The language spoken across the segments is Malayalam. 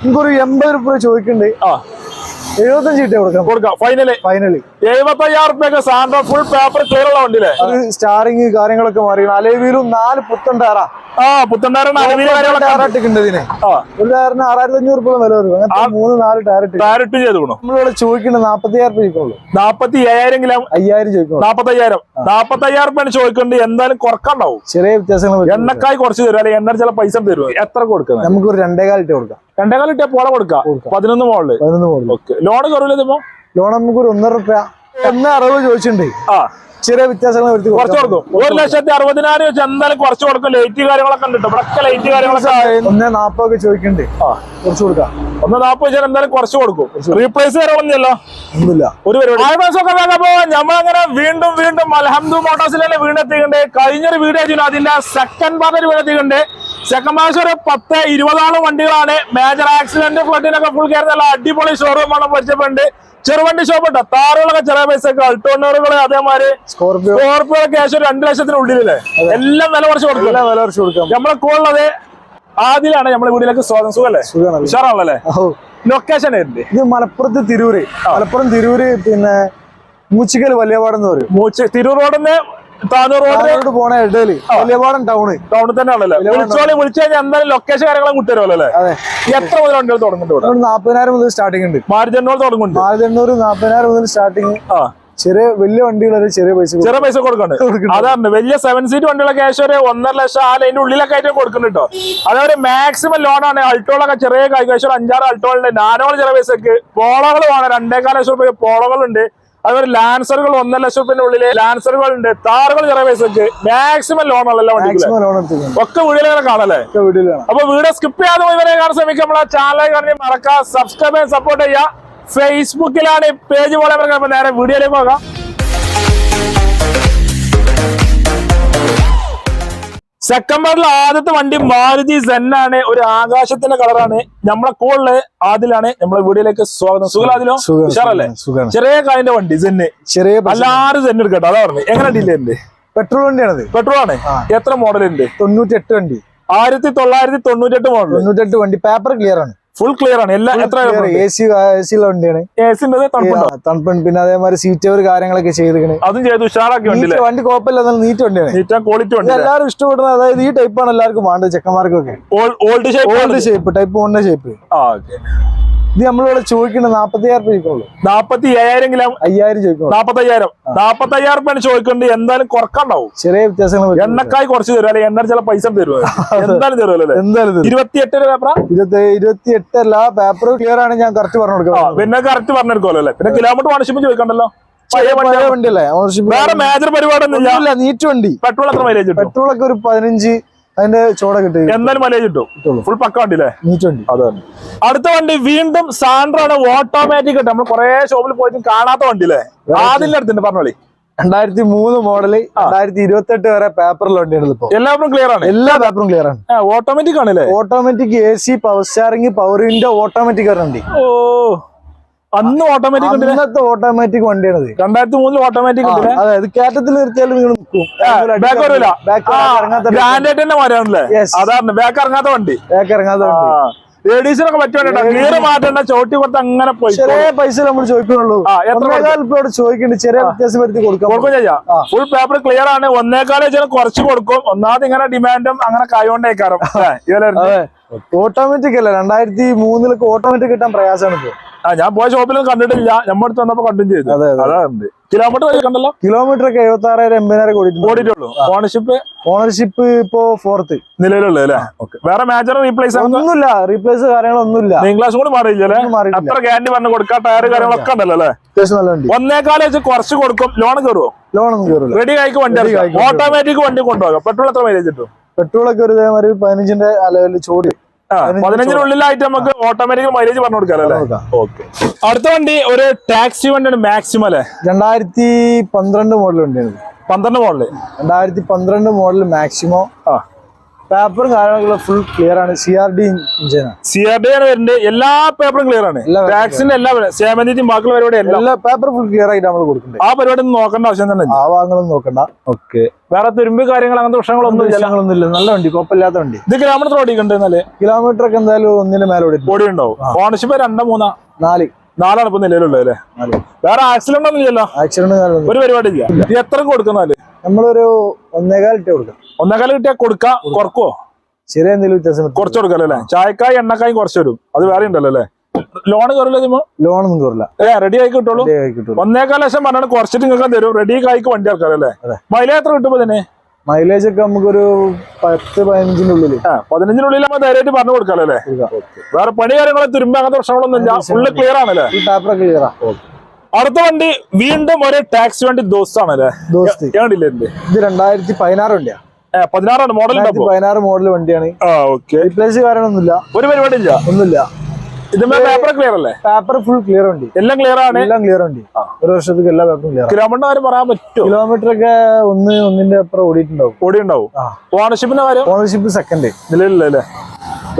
നമുക്കൊരു എൺപത് രൂപ ചോദിക്കുന്നുണ്ട് ആ എഴുപത്തഞ്ച് കിട്ടിയ കൊടുക്കാം. കൊടുക്കാം. ഫൈനലി ഫൈനലി എഴുപത്തി അയ്യായിരം റുപ്യൊക്കെ സാൻഡ്രോ ഫുൾ പേപ്പർ ക്ലിയർ ഉള്ള വണ്ടിയില്ലേ സ്റ്റാറിങ് കാര്യങ്ങളൊക്കെ മാറി അലേവിയിലും നാല് പുത്തൻ ടയറാ ആ. കാര്യങ്ങളൊക്കെ ടയറായിട്ടുണ്ട് ഇതിന്. ഒരു ടയറിന് ആറായിരത്തി അഞ്ഞൂറ് രൂപ വില വരും. അങ്ങനെ മൂന്ന് നാല് ടയർ ഇട്ട് ചെയ്ത് കൊടുക്കണം നമ്മളിവിടെ ചോദിക്കുന്നത് നാപ്പത്തി ആയിരം രൂപ ചോദിക്കുള്ളൂ നാപ്പത്തി അയ്യായിരം കിലോ അയ്യായിരം ചോദിക്കും നാപ്പത്തി അയ്യായിരം നാപ്പത്തി അയ്യായിരം രൂപയാണ് ചോദിക്കുന്നുണ്ട് എന്തായാലും കുറക്കണ്ടാവും. ചെറിയ വ്യത്യാസങ്ങൾ. എണ്ണക്കായി കുറച്ച് തരും അല്ലെങ്കിൽ എണ്ണ ചില പൈസ തരും എത്ര കൊടുക്കുന്നത് നമുക്കൊരു രണ്ടേകാൽ ഇട്ട് കൊടുക്കാം. രണ്ടേകാൽ കിട്ടിയാൽ പോളെ കൊടുക്കാം. പതിനൊന്ന് മോളിൽ. പതിനൊന്ന് മോളിൽ ഓക്കെ. ലോൺ കുറവില്ല ഇതിപ്പോ? ലോൺ നമുക്കൊരു ഒന്നര റുപ്യ ഒന്ന് അറുപത് ചോദിച്ചിട്ടുണ്ട്. ആ. ചെറിയ വ്യത്യാസങ്ങൾ വരുത്തി കുറച്ച് കൊടുക്കാം. ഒരു ലക്ഷത്തി അറുപതിനായിരം വെച്ച് എന്തായാലും കുറച്ച് കൊടുക്കും. ലൈറ്റ് കാര്യങ്ങളൊക്കെ ഉണ്ട് ഇവിടെ ലൈറ്റ് കാര്യങ്ങളൊക്കെ ഒന്ന് നാപ്പൊക്കെ ചോദിക്കണ്ടേ. ആ. കുറച്ച് കൊടുക്കാം. ഒന്ന് നാപ്പത് വെച്ചാൽ എന്തായാലും കുറച്ച് കൊടുക്കും. റീപ്ലേസ് കാര്യങ്ങളൊന്നുമില്ലല്ലോ. ഒന്നുമില്ല. ഒരു പരിപാടി. നോക്കുമ്പോ നമ്മളങ്ങനെ വീണ്ടും വീണ്ടും അലഹമ്മദ് മോട്ടോഴ്സിലെ വീണെത്തിക്കണ്ട് കഴിഞ്ഞൊരു വീഡിയോ ചെയ്തു അതിന്റെ സെക്കൻഡ് പാർട്ടിൽ വീണെത്തിക്കണ്ട് സെക്കൻഡ് മാസം ഒരു പത്ത് ഇരുപതാളും വണ്ടികളാണ്. മേജർ ആക്സിഡന്റ് ഫ്ലഡിനൊക്കെ ഫുൾ കയറുന്ന അടിപൊളി ഷോറൂമാണ് പരിചയപ്പെട്ടുണ്ട് ചെറുവണ്ടി ഷോപ്പ് ഉണ്ട്. താറുകളൊക്കെ ചെറിയ പൈസ അൾട്ടോണറുകൾ അതേമാതിരി. സ്കോർപിയോ? സ്കോർപ്പിയോ ക്യാഷ് ഒരു രണ്ട് ലക്ഷത്തിനുള്ളിലല്ലേ എല്ലാം വില കുറച്ച് കൊടുക്കും. എല്ലാ വില കുറച്ച് കൊടുക്കാം. നമ്മളെ കൂടുതലത് ആദ്യമാണ് നമ്മളെ വീട്ടിലേക്ക് സ്വാഗതം. സുഖല്ലേ? ഉഷാറാണല്ലേ ലൊക്കേഷൻ ആയിരുന്നു ഇത് മലപ്പുറത്ത് തിരൂര്. മലപ്പുറം തിരൂര് പിന്നെ മൂച്ചിക്കൽ വലിയപാടെന്ന് പറയും. മൂച്ച തിരൂർ റോഡിന്ന് താനൂർ പോണ ഇടയിൽ. വലിയപാടം ടൗണ് ടൗണിൽ തന്നെ ആണല്ലേ വിളിച്ചോളി വിളിച്ചു കഴിഞ്ഞാൽ എന്തായാലും ലൊക്കേഷൻ കാര്യങ്ങളും വിട്ടുതരുമല്ലോ അല്ലേ? എത്ര മുതൽ വണ്ടികൾ തുടങ്ങുന്നുണ്ട് നാപ്പതിനായിരം മുതൽ സ്റ്റാർട്ടിംഗ് ഉണ്ട്. തുടങ്ങുന്നുണ്ട്. എണ്ണൂറ് നാപ്പതിനായിരം മുതൽ സ്റ്റാർട്ടിങ് ആ. ചെറിയ വലിയ വണ്ടികൾ ചെറിയ പൈസ. ചെറിയ പൈസ കൊടുക്കുന്നുണ്ട്. അതാണ്. വലിയ സെവൻ സീറ്റ് വണ്ടികളൊക്കെ ഏകദേശം ഒരു ഒന്നര ലക്ഷം ആ ലൈന്റെ ഉള്ളിലൊക്കെ ആയിട്ട് കൊടുക്കുന്നുണ്ട് കേട്ടോ അതേപോലെ മാക്സിമം ലോണാണ് അൾട്ടോളൊക്കെ ചെറിയ കൈകാശം അഞ്ചാറ് അൾട്ടോളുണ്ട് നാനോൾ ചെറിയ പൈസക്ക് പോളകൾ വേണം. രണ്ടേകാല ലക്ഷം രൂപ പോളകളുണ്ട് അതുപോലെ ലാൻസറുകൾ ഒന്നര ലക്ഷം രൂപ ഉള്ളിൽ ലാൻസറുകൾ ഉണ്ട്. താറുകൾ ചെറിയ പൈസക്ക് മാക്സിമം ലോൺ ആണല്ലോ ഒക്കെ വീടുകളെ കാണല്ലേ? അപ്പൊ വീഡിയോ സ്കിപ്പ് ചെയ്യാതെ ഇവരെ കാണാൻ ശ്രമിക്കുമ്പോൾ ആ ചാനൽ കാണി മറക്കാം സബ്സ്ക്രൈബ് ചെയ്യാൻ സപ്പോർട്ട് ചെയ്യുക. ഫേസ്ബുക്കിലാണ് പേജ് പോലെ അപ്പൊ നേരെ വീഡിയോയിലേക്ക് പോകാം. സെക്കൻഡ് ആദ്യത്തെ വണ്ടി മാരുതി ആണ്. ഒരു ആകാശത്തിന്റെ കളറാണ് നമ്മളെ കോളിൽ ആദിലാണ്. നമ്മളെ വീഡിയോയിലേക്ക് സ്വാഗതം. സുഖലാദിലോ സുഖം, ഉഷാറല്ലേ? ചെറിയ കാലിന്റെ വണ്ടി സെന്ന് ചെറിയ എല്ലാരും സെന്ന് എടുക്കട്ടെ. അതാ പറഞ്ഞു. എങ്ങനെ ഡീലേ പെട്രോൾ വണ്ടിയാണത്. പെട്രോൾ ആണ് എത്ര മോഡൽ ഉണ്ട് തൊണ്ണൂറ്റി എട്ട് വണ്ടി. ആയിരത്തി തൊള്ളായിരത്തി തൊണ്ണൂറ്റി എട്ട് മോഡൽ തൊണ്ണൂറ്റി എട്ട് വണ്ടി. പേപ്പർ ക്ലിയർ ആണ്. ഫുൾ ക്ലിയർ ആണ്. എല്ലാ എത്ര എ സി എ സി ഉള്ള വണ്ടിയാണ്. എ സി തണുപ്പുണ്ടോ? പിന്നെ അതേമാതിരി സീറ്റ് കവർ കാര്യങ്ങളൊക്കെ ചെയ്തിക്കണ് അതും ചെയ്ത്. ഉഷാറാക്കി വണ്ടി കുഴപ്പമില്ല. നീറ്റ് വണ്ടിയാണ്. നീറ്റാ ക്വാളിറ്റി ഉണ്ട് എല്ലാവരും ഇഷ്ടപ്പെടുന്നത് അതായത് ഈ ടൈപ്പാണ് എല്ലാവർക്കും വേണ്ടത് ചെക്കന്മാർക്കൊക്കെ. Old shape old shape type വണ്ണിന്റെ ഷേപ്പ് ആ ഓക്കെ ഇത് നമ്മളിവിടെ ചോദിക്കുന്നത് നാപ്പത്തി അയ്യായിരം രൂപ ചോദിക്കുള്ളൂ നാപ്പത്തി ഏഴായിരം കിലോ അയ്യായിരം ചോദിക്കും നാപ്പത്തി അയ്യായിരം നാപ്പത്തി അയ്യായിരം രൂപയാണ് ചോദിക്കേണ്ടത്. എന്തായാലും കുറക്കണ്ടാവും. ചെറിയ വ്യത്യാസങ്ങൾ. എണ്ണക്കായി കുറച്ച് തരും അല്ലെങ്കിൽ എണ്ണ ചില പൈസ തരുമോ? എന്തായാലും തരുമല്ലോ ഇരുപത്തിയെട്ട് പേപ്പറ? ഇരുപത്തി ഇരുപത്തി എട്ടല്ല പേപ്പർ ക്ലിയർ ആണ് ഞാൻ കറക്റ്റ് പറഞ്ഞു കൊടുക്കാം പിന്നെ കറക്റ്റ് പറഞ്ഞെടുക്കുമല്ലോ അല്ലേ? പിന്നെ കിലോമീറ്റർ വാണിഷിപ്പ് ചോദിക്കണ്ടല്ലോ? വേറെ മേജർ പരിപാടിയൊന്നുമില്ല. ഇല്ല നീറ്റ് വണ്ടി. പെട്രോൾ എത്ര മൈലേജ് പെട്രോൾ ഒക്കെ ഒരു പതിനഞ്ച് അതിന്റെ ചോട കിട്ടി. എന്തായാലും മലയെ കിട്ടും. ഫുൾ പക്ക വണ്ടി അല്ലേ നീറ്റ് വണ്ടി. അതാണ്. അടുത്ത വണ്ടി വീണ്ടും സാൻഡ്രാണ് ഓട്ടോമാറ്റിക് കിട്ടും. നമ്മൾ കുറെ ഷോപ്പിൽ പോയിട്ടും കാണാത്ത വണ്ടി. അല്ലേ ആദ്യം അടുത്തുണ്ട് പറഞ്ഞോളി. രണ്ടായിരത്തി മൂന്ന് മോഡൽ രണ്ടായിരത്തി ഇരുപത്തി എട്ട് വരെ പേപ്പറിൽ വണ്ടിയാണ് ഇപ്പോ. എല്ലാവരും ക്ലിയർ ആണ്. എല്ലാ പേപ്പറും ക്ലിയർ ആണ്. ഓട്ടോമാറ്റിക് ആണല്ലേ? Automatic A C power steering power window automatic വണ്ടി. ഓ അന്ന് ഓട്ടോമാറ്റിക് അന്നത്തെ ഓട്ടോമാറ്റിക് വണ്ടിയാണത്. രണ്ടായിരത്തി മൂന്നിൽ ഓട്ടോമാറ്റിക് അതായത് കയറ്റത്തിൽ നിർത്തിയാലും നിങ്ങൾ നിൽക്കും. ബാക്ക് വരില്ല ബാക്ക് ഇറങ്ങാത്ത ഗ്രാൻഡ് തന്നെ. അതാണ് ബാക്ക് ഇറങ്ങാത്ത വണ്ടി. ബാക്ക് ഇറങ്ങാത്ത വണ്ടി. ലേഡീസിനൊക്കെ പറ്റുവാണ് ഗിയർ മാറ്റണ്ട ചോട്ടി കൊടുത്ത് അങ്ങനെ പോയി. ചെറിയ പൈസ നമ്മൾ ചോദിക്കുന്നുള്ളൂ. ആ, എത്ര ഒന്നേകാൽ ഇപ്പൊ ചോദിക്കുന്നുണ്ട്. ചെറിയ വ്യത്യാസം വരുത്തി കൊടുക്കാം കൊടുക്കും ചെയ്യാം. ഫുൾ പേപ്പർ ക്ലിയർ ആണ്. ഒന്നേക്കാളേ ചില കുറച്ച് കൊടുക്കും. ഒന്നാമത് ഇങ്ങനെ ഡിമാൻഡും അങ്ങനെ കായോണ്ടേക്കാറും ഓട്ടോമാറ്റിക് അല്ല. രണ്ടായിരത്തി മൂന്നിലൊക്കെ ഓട്ടോമാറ്റിക് കിട്ടാൻ പ്രയാസമാണ് ഇപ്പൊ. ആ ഞാൻ പോയ ഷോപ്പിലും കണ്ടിട്ടില്ല. നമ്മുടെ അടുത്ത് വന്നപ്പോ കണ്ടും ചെയ്തു. അതെ, അതെ. അതാണ് കിലോമീറ്റർ കണ്ടല്ലോ? കിലോമീറ്റർ ഒക്കെ എഴുപത്തി ആറായിരം എൺപതിനായിരം ഓടിയിട്ടുള്ളൂ ഓണർഷിപ്പ് ഓണർഷിപ്പ് ഇപ്പോ ഫോർത്ത് നിലവിലുള്ളൂ അല്ലേ? വേറെ മേജർ റീപ്ലേസ് ഒന്നുമില്ല. റീപ്ലേസ് കാര്യങ്ങളൊന്നുമില്ല. ഇംഗ്ലീഷ് കൂടി മാറിയില്ല അത്ര ഗ്യാരണ്ടി പറഞ്ഞു കൊടുക്കാം ടയർ കാര്യങ്ങളൊക്കെ ഉണ്ടല്ലോ അല്ലേ? അത്യാവശ്യം നല്ല വണ്ടി. ഒന്നേക്കാലം വെച്ച് കുറച്ച് കൊടുക്കും. ലോൺ കയറുമോ ലോൺ ഒന്നും കയറില്ല റെഡി ആയിക്ക് വണ്ടി ഓട്ടോമാറ്റിക് വണ്ടി കൊണ്ടുപോകാം. പെട്രോൾ എത്ര മൈലേജ് കിട്ടും? പെട്രോൾ ഒക്കെ ഒരു പതിനഞ്ചിന്റെ അലവൽ ചോടി. പതിനഞ്ചിനുള്ളിലായിട്ട് നമുക്ക് ഓട്ടോമാറ്റിക് മൈലേജ് പറഞ്ഞു കൊടുക്കാം. ഓക്കെ അടുത്ത വണ്ടി ഒരു ടാക്സി വണ്ടിയാണ് മാക്സിമം അല്ലേ? രണ്ടായിരത്തി പന്ത്രണ്ട് മോഡൽ വണ്ടിയാണ്. പന്ത്രണ്ട് മോഡൽ രണ്ടായിരത്തി പന്ത്രണ്ട് മോഡൽ മാക്സിമോ ആ. പേപ്പറും കാര്യങ്ങളൊക്കെ ഫുൾ ക്ലിയർ ആണ്. സി ആർ ഡി ഇഞ്ചിനാണ് സി ആർ ഡി ആണ് വരുന്നത്. എല്ലാ പേപ്പറും ക്ലിയർ ആണ്. ടാക്സിന്റെ എല്ലാ സേമന്തിയും ബാക്കിയുള്ള പരിപാടി എല്ലാം. പേപ്പർ ഫുൾ ക്ലിയർ ആയിട്ട് നമ്മൾ കൊടുക്കുന്നത് ആ പരിപാടി ഒന്നും നോക്കേണ്ട ആവശ്യം തന്നെ ആ വാങ്ങലൊന്നും നോക്കണ്ട. ഓക്കെ വേറെ തുരുമ്പ് കാര്യങ്ങൾ അങ്ങനത്തെ പ്രശ്നങ്ങളൊന്നും ജലങ്ങളൊന്നും ഇല്ല നല്ല വണ്ടി കുഴപ്പമില്ലാത്ത വണ്ടി. ഇത് കിലോമീറ്റർ ഓടിക്കുന്നുണ്ട് എന്നാൽ കിലോമീറ്റർ ഒക്കെ എന്തായാലും ഒന്നിന് മേലെ ഓടി ഓടി ഉണ്ടാവും ഓണർഷിപ്പ് രണ്ടോ മൂന്നാ? നാല്. നാലാണ് ഇപ്പൊ നിലവിലുള്ളത് അല്ലേ? വേറെ ആക്സിഡന്റ് ഒന്നും ഇല്ലല്ലോ? ആക്സിഡന്റ് ഒരു പരിപാടി ഇല്ല. എത്ര കൊടുക്കുന്നാൽ? നമ്മളൊരു ഒന്നേകാൽ ഇട്ട് കൊടുക്കാം. ഒന്നേകാൽ കിട്ടിയാൽ കൊടുക്കാം കുറക്കോ? ചെറിയ എന്തെങ്കിലും വ്യത്യാസം കുറച്ച് കൊടുക്കല്ലോ? അല്ലേ ചായക്കായി എണ്ണക്കായും കുറച്ച് വരും അത് വേറെ ഉണ്ടല്ലോ അല്ലേ? ലോൺ കയറില്ല ലോണൊന്നും കയറില്ല ഏ റെഡി ആയി കിട്ടുള്ളൂ? കിട്ടും ഒന്നേകാൽ ലക്ഷം പറഞ്ഞാൽ കുറച്ചിട്ട് നിങ്ങൾക്ക് തരും. റെഡി ആയി വണ്ടി ഇറക്കാം അല്ലേ? മൈലേജ് എത്ര കിട്ടുമ്പോ തന്നെ മൈലേജ് ഒക്കെ നമുക്കൊരു പത്ത് പതിനഞ്ചിനുള്ളിൽ ആ പതിനഞ്ചിനുള്ളിൽ നമ്മൾ ധൈര്യമായിട്ട് പറഞ്ഞു കൊടുക്കാല്ലേ അല്ലേ? വേറെ പണി കാര്യങ്ങളെ തുരുമ്പ അങ്ങനത്തെ പ്രശ്നങ്ങളൊന്നും ഇല്ല ഫുള്ള് ക്ലിയർ ആണല്ലേ? ഈ പേപ്പർ ക്ലിയറാ അടുത്ത വണ്ടി വീണ്ടും ഒരു ടാക്സി വണ്ടി ദോസ്താണ് അല്ലേ ഇത്? രണ്ടായിരത്തി പതിനാറ് വണ്ടിയാ. ഏ പതിനാറാണ് മോഡൽ പതിനാറ് മോഡൽ വണ്ടിയാണ്. റീപ്ലേസ് ഒരു പരിപാടി ഇല്ല? ഒന്നുമില്ല. പേപ്പർ ക്ലിയർ അല്ലേ? പേപ്പർ ഫുൾ ക്ലിയർ എല്ലാം ക്ലിയർ ആണ്? എല്ലാം ക്ലിയർ ഒരു വർഷത്തേക്ക് എല്ലാ പേപ്പറും ക്ലിയർ കിലോമീറ്റർ കാര്യം പറയാൻ പറ്റും കിലോമീറ്റർ ഒക്കെ ഒന്ന് ഒന്നിന്റെ അപ്പുറം ഓടിയിട്ടുണ്ടാവും. ഓണർഷിപ്പിന്റെ കാര്യം? ഓണർഷിപ്പ് സെക്കൻഡ് നിലവിലില്ല അല്ലേ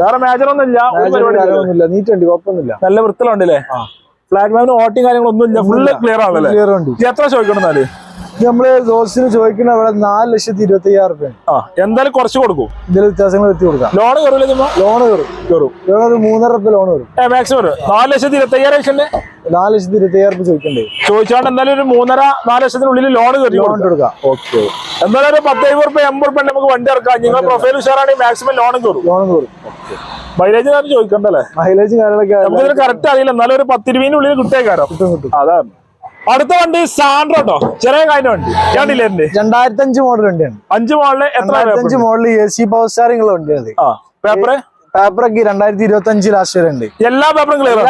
വേറെ മേജർ ഒന്നും ഇല്ല ഒരു പരിപാടി ഇല്ല. നീറ്റ് വണ്ടി കുഴപ്പമൊന്നുമില്ല. നല്ല വൃത്തിലുണ്ടല്ലേ മാമിന് ഓട്ടിങ് കാര്യങ്ങളൊന്നും ഇല്ല ഫുള്ള് ക്ലിയർ ആണല്ലേ? എത്ര ചോദിക്കണം എന്നാൽ? ഇത് നമ്മൾ ദോസിന് ചോദിക്കുന്ന അവിടെ നാല് ലക്ഷത്തി ഇരുപത്തി അയ്യായിരം റുപ്യ ആ എന്തായാലും കുറച്ച് കൊടുക്കും. ഇതിൽ വ്യത്യാസങ്ങൾ എത്തി കൊടുക്കാം. ലോൺ കയറില്ല ലോൺ കയറും. കയറും. ലോൺ ഒരു മൂന്നര റുപ്യ ലോൺ വരും മാക്സിമം നാല് ലക്ഷത്തി ഇരുപത്തി അയ്യായിരം ലക്ഷം നാല് ലക്ഷത്തി ഇരുപത്തി അയ്യായിരം റുപ്യ ചോദിക്കണ്ടേ? ചോദിച്ചാണ്ട് എന്തായാലും ഒരു മൂന്നര നാല് ലക്ഷത്തിനുള്ളിൽ ലോൺ കയറി ലോൺ കൊടുക്കാം. ഓക്കെ. എന്തായാലും ഒരു പത്ത് അയ്യൂറ് റുപ്യ എൺപത് റുപ്യ നമുക്ക് വണ്ടി ഇറക്കാം. നിങ്ങൾ പ്രൊഫൈൽ ഉഷാറാണെങ്കിൽ മാക്സിമം ലോൺ കയറും. ലോൺ കയറും. മൈലേജ് കാര്യം ചോദിക്കണ്ടല്ലേ? മൈലേജും കാര്യങ്ങളൊക്കെ നമുക്ക് കറക്റ്റ് അറിയില്ല. എന്നാലും ഒരു പത്തിരുപതിനുള്ളിൽ കിട്ടിയേക്കാരോ കിട്ടും കിട്ടും. അതാണ്. അടുത്ത വണ്ടി സാൻഡ്രോ കേട്ടോ ചെറിയ കാര്യ വണ്ടി. കണ്ടില്ലേ രണ്ടായിരത്തി അഞ്ച് മോഡൽ വണ്ടിയാണ്. അഞ്ച് മോഡൽ എത്ര അഞ്ച് model A C power steering വണ്ടിയാണ് പേപ്പറ്? പേപ്പറൊക്കെ രണ്ടായിരത്തി ഇരുപത്തി അഞ്ച് ലാസ്റ്റ് വരെ ഉണ്ട്. എല്ലാ പേപ്പറും ക്ലിയർ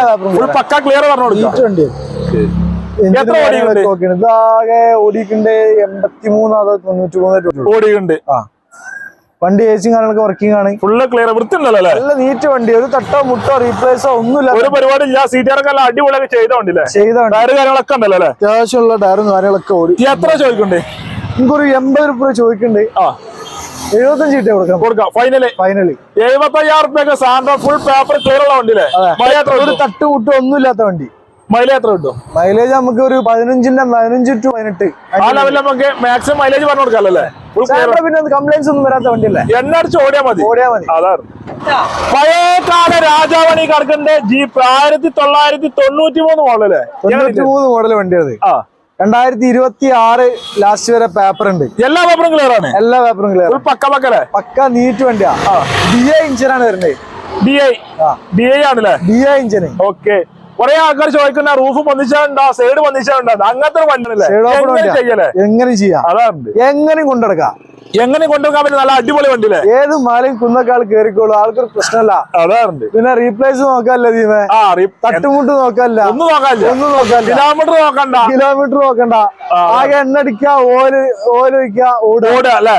പക്ക ക്ലിയർ പറഞ്ഞു ഓടിക്കണ്ട് എൺപത്തി മൂന്ന് അതോ തൊണ്ണൂറ്റി മൂന്ന് ഓടിക്കുണ്ട് ആ. വണ്ടി എ സിയും കാര്യങ്ങളൊക്കെ വർക്കിംഗ് ആണ്. ഫുള്ള് ക്ലിയർ വൃത്തിണ്ടല്ലോ നല്ല നീറ്റ് വണ്ടി ഒരു തട്ടോ മുട്ടോ റീപ്ലേസോ ഒന്നുമില്ല. ഒരു പരിപാടി ഇല്ല സീറ്റാറൊക്കെ അടിപൊളിയൊക്കെ ചെയ്തോണ്ടില്ലേ ചെയ്തോണ്ട് ടയർ കാര്യങ്ങളൊക്കെ ഉണ്ടല്ലോ അല്ലേ? അത്യാവശ്യമുള്ള ടയറും കാര്യങ്ങളൊക്കെ ഓടി. എത്ര ചോദിക്കണ്ടേ നമുക്കൊരു എൺപത് രൂപ ചോദിക്കണ്ടേ ആ. എഴുപത്തഞ്ച് കിട്ടേ കൊടുക്കാം കൊടുക്കാം. ഫൈനൽ ഫൈനലി എഴുപത്തി അയ്യായിരം റുപ്യൊക്കെ സാൻഡ്രോ ഫുൾ പേപ്പർ ക്ലിയർ ഉള്ള വണ്ടിയില്ലേ? ഒരു തട്ടുമുട്ടും തട്ട് മുട്ടോ ഒന്നുമില്ലാത്ത വണ്ടി. മൈലേജ് എത്ര കിട്ടും? മൈലേജ് നമുക്ക് ഒരു പതിനഞ്ചിന്റെ പതിനഞ്ച് ടു പതിനെട്ട്. ആ ലെവലിൽ നമുക്ക് മാക്സിമം മൈലേജ് പറഞ്ഞു കൊടുക്കാല്ലേ പിന്നെ കംപ്ലൈൻസ് ഒന്നും വരാത്ത വണ്ടിയല്ലേ? എണ്ണ ഓടിയാ മതി. ഓടിയാ മതി. അതാണ്. പഴയകാല രാജാവണി കിടക്കണ്ടേ ജീപ്പ് ആയിരത്തി തൊള്ളായിരത്തി തൊണ്ണൂറ്റി മൂന്ന് മോഡൽ തൊണ്ണൂറ്റി മൂന്ന് മോഡൽ വണ്ടിയത് ആ. രണ്ടായിരത്തി ഇരുപത്തി ആറ് ലാസ്റ്റ് വരെ പേപ്പർ ഉണ്ട്. എല്ലാ പേപ്പറും ക്ലിയർ ആണ്? എല്ലാ പേപ്പറും ക്ലിയർ പക്ക പക്കല്ലേ? പക്ക നീറ്റ് വണ്ടിയാ. ഡി ഐ ഇഞ്ചിനാണ് വരുന്നത്. ഡി ഐ ഡി ഐ ആണല്ലേ? ഡി ഐ ഇഞ്ചിന് ഓക്കെ കുറെ ആൾക്കാർ ചോദിക്കുന്ന റൂഫ് പൊന്നിച്ചാണ്ടോ സൈഡ് പൊന്നിച്ചാണ്ടോ അങ്ങനത്തെ ഒരു വണ്ടിയല്ലേ എങ്ങനെ വണ്ടിയാ. ചെയ്യലേ? എങ്ങനെ ചെയ്യാം? അതാണ്. എങ്ങനെയും കൊണ്ടെടുക്കാം. എങ്ങനെ കൊണ്ടുപോകാൻ പറ്റും? നല്ല അടിപൊളി വണ്ടിയില്ലേ? ഏത് മലയും കുന്നക്കാൾ കേറിക്കോളൂ. ആൾക്കൊരു പ്രശ്നമല്ല. അതാണ്. പിന്നെ റീപ്ലേസ് നോക്കാല്ല ദീമേ തട്ടുമുട്ട് നോക്കാല്ല ഒന്നും നോക്കാല്ല ഒന്നും നോക്കാല്ല കിലോമീറ്റർ നോക്കണ്ട. കിലോമീറ്റർ നോക്കണ്ട. ആകെ എണ്ണ അടിക്ക ഓൽ ഓൽ വയ്ക്ക ഓടുക അല്ലേ?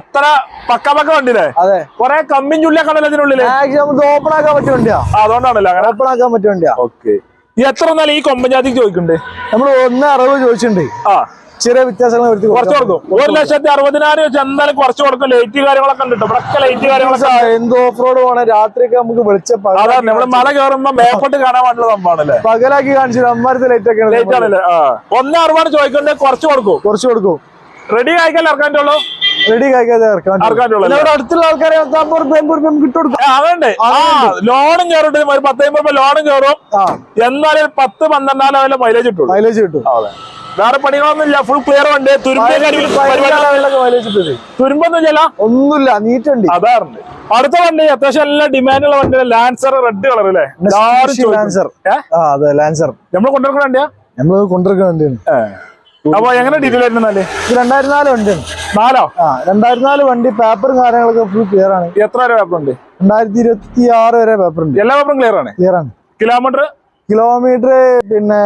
അത്ര പക്ക പക്ക വണ്ടിയില്ലേ? അതെ. കൊറേ കമ്മിൻ ചുള്ളിയൊക്കെ ഉണ്ടല്ലോ ഇതിനുള്ളിൽ. നമുക്ക് ഓപ്പൺ ആക്കാൻ പറ്റിയ വണ്ടിയാ. അതുകൊണ്ടാണല്ലോ അങ്ങനെ? ഓപ്പൺ ആക്കാൻ പറ്റിയ വണ്ടിയാ. ഓക്കെ ഈ എത്ര നാളെ ഈ ജാതിക്ക് ചോദിക്കണ്ടേ? നമ്മൾ ഒന്ന് അറുപത് ചോദിച്ചിട്ടുണ്ട്. ആ. ചെറിയ വ്യത്യാസങ്ങൾ വരുത്തി കുറച്ച് കൊടുക്കാം. ഒരു ലക്ഷത്തി അറുപതിനായിരം വെച്ച് എന്തായാലും കുറച്ച് കൊടുക്കും. ലൈറ്റ് കാര്യങ്ങളൊക്കെ ഉണ്ട് ഇവിടെ ലൈറ്റ് കാര്യങ്ങളൊക്കെ എന്ത് ഓഫ് റോഡ് പോണേ? രാത്രിയൊക്കെ നമുക്ക് വെളിച്ചം അതാണ് നമ്മൾ മല കയറുമ്പോ മേപ്പോട്ട് കാണാൻ വേണ്ടിയുള്ള സംഭവമാണല്ലേ? പകലാക്കി കാണിച്ചു അമ്മാരത്തെ ലൈറ്റ് ഒക്കെ ലൈറ്റ് ആണല്ലേ? ഒന്നേ അറുപതാണ് ചോദിക്കണ്ടേ? കുറച്ച് കൊടുക്കും. കുറച്ച് കൊടുക്കും. റെഡി ആയിക്കല്ലേ ഇറക്കാൻ ഉള്ളൂ റെഡി അടുത്തുള്ള ആൾക്കാരെ അതുണ്ട്. ലോണും കയറിട്ട് ഒരു പത്തമ്പത് രൂപ ലോണും കയറും എന്നാലും പത്ത് പന്ത്രണ്ടാലും മൈലേജ് കിട്ടും മൈലേജ് കിട്ടും. വേറെ പണികളൊന്നുമില്ല. ഫുൾ ക്ലിയർ ഉണ്ട് തുരുമ്പൊന്നും ഇല്ല ഒന്നുമില്ല നീറ്റുണ്ട് അതാറുണ്ട് അടുത്ത വണ്ടി അത്യാവശ്യം എല്ലാ ഡിമാൻഡുള്ള വണ്ടി ലാൻസർ റെഡ് കളർ അല്ലേ? ലാൻസർ അതെ ലാൻസർ നമ്മൾ കൊണ്ടുവരുന്ന വണ്ടിയാ? നമ്മൾ കൊണ്ടിരിക്കുന്ന വണ്ടിയാണ്. അപ്പൊ എങ്ങനെ ഡീറ്റെയിൽ ആയിരുന്നാൽ ഇത് രണ്ടായിരത്തി നാല് വണ്ടി നാലോ? ആ രണ്ടായിരത്തി നാല് വണ്ടി പേപ്പറും കാര്യങ്ങളൊക്കെ ഫുൾ ക്ലിയർ ആണ്. എത്ര വരെ പേപ്പർ ഉണ്ട്? രണ്ടായിരത്തി ഇരുപത്തി ആറ് വരെ പേപ്പർ ഉണ്ട്. എല്ലാ പേപ്പറും ക്ലിയർ ആണ്. ക്ലിയർ ആണ്. കിലോമീറ്റർ കിലോമീറ്റർ പിന്നെ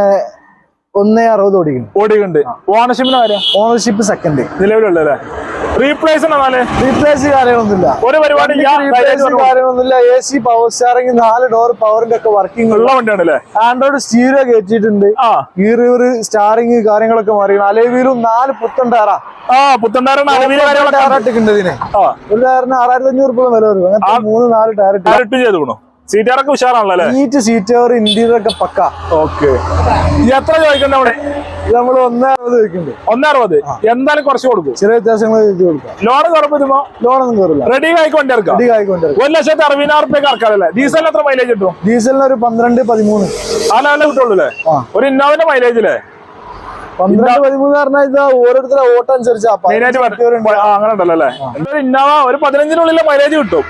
ഒന്നേ അറുപത് ഓടിക്കുന്നു. ഓടിക്കുന്നുണ്ട്. ഓണർഷിപ്പിന് കാര്യം ഓണർഷിപ്പ് സെക്കൻഡ് നിലവിലുള്ള റീപ്ലേസ് റീപ്ലേസ് ഒരു പരിപാടി എ സി പവർ സ്റ്റാറിംഗ് നാല് ഡോർ പവറിന്റെ ഒക്കെ വർക്കിംഗ് ഉള്ള. വണ്ടിയാണല്ലേ? ആൻഡ്രോയിഡ് സ്റ്റീരിയോ കയറ്റിയിട്ടുണ്ട്. വീർ സ്റ്റാറിങ് കാര്യങ്ങളൊക്കെ മാറി അലേവീലും നാല് പുത്തൻ ടയറാ ആ. പുത്തൻ ടയറാണ് ടയർ ഒരു ടയറിന് ആറായിരത്തി അഞ്ഞൂറ് രൂപ വില വരും. മൂന്ന് നാല് ടയർ ഇട്ട് ഡയറക്റ്റ് ചെയ്ത് സീറ്റാറൊക്കെ ഉഷാറാണല്ലോ സീറ്റ് കവർ ഇന്റീരിയർ ഒക്കെ പക്ക. ഓക്കെ. എത്ര ചോദിക്കണ്ട അവിടെ? നമ്മൾ ഒന്നേ അറുപത് വെക്കുന്നുണ്ട് ഒന്നറുപത്. എന്തായാലും കുറച്ച് കൊടുക്കും? ചെറിയ വ്യത്യാസങ്ങൾ കൊടുക്കാം. ലോൺ കുറപ്പുമോ ലോണൊന്നും കയറില്ല റെഡി ആയിക്കൊണ്ട് ഇറക്കാം അടി കായിക്കൊണ്ടിരിക്കും ഒരു ലക്ഷത്തി അറുപതിനായിരം റുപ്യ ഇറക്കാമല്ലേ ഡീസലിന് എത്ര മൈലേജ് കിട്ടും? ഡീസലിന് ഒരു പന്ത്രണ്ട് പതിമൂന്ന്. ആ ലെവലിൽ കിട്ടുള്ളൂ അല്ലേ? ഒരു ഇന്നോവിന്റെ മൈലേജ് അല്ലേ പന്ത്രണ്ട് പതിമൂന്ന് പറഞ്ഞാൽ ഇത് ഓരോരുത്തരുടെ ഓട്ടം അനുസരിച്ചാ മെയിനായിട്ട് അങ്ങനെ ഉണ്ടല്ലോ അല്ലേ? ഒരു ഇന്നോവ ഒരു പതിനഞ്ചിനുള്ളിൽ മൈലേജ് കിട്ടും.